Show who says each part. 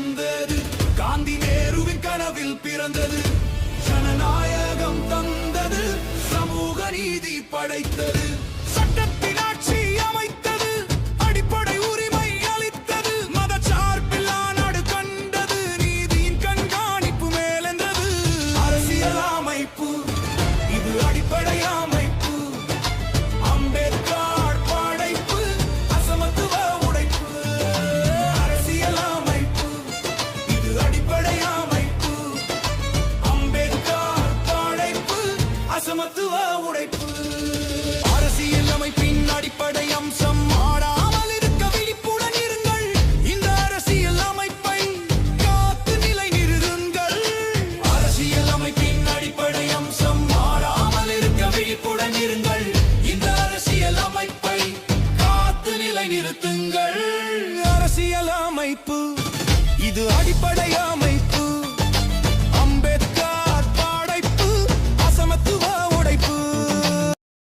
Speaker 1: வந்தது காந்தி நேருவின் கனவில் பிறந்தது. ஜனநாயகம் தந்தது. சமூக நீதி படைத்தது. அசமத்துவ உடைப்பு. அரசியல் அமைப்பின் அடிப்படை அம்சம் மாறாமல் இருக்க விழிப்புடன் இருங்கள். இந்த அரசியல் அமைப்பை காத்து நிலை நிறுங்கள் அரசியல் அமைப்பின் அடிப்படை அம்சம் மாறாமல் இருக்க விழிப்புடன் இருங்கள். இந்த அரசியல் அமைப்பை காத்து நிலை நிறுத்துங்கள் அரசியல் அமைப்பு இது அடிப்படை அமைப்பு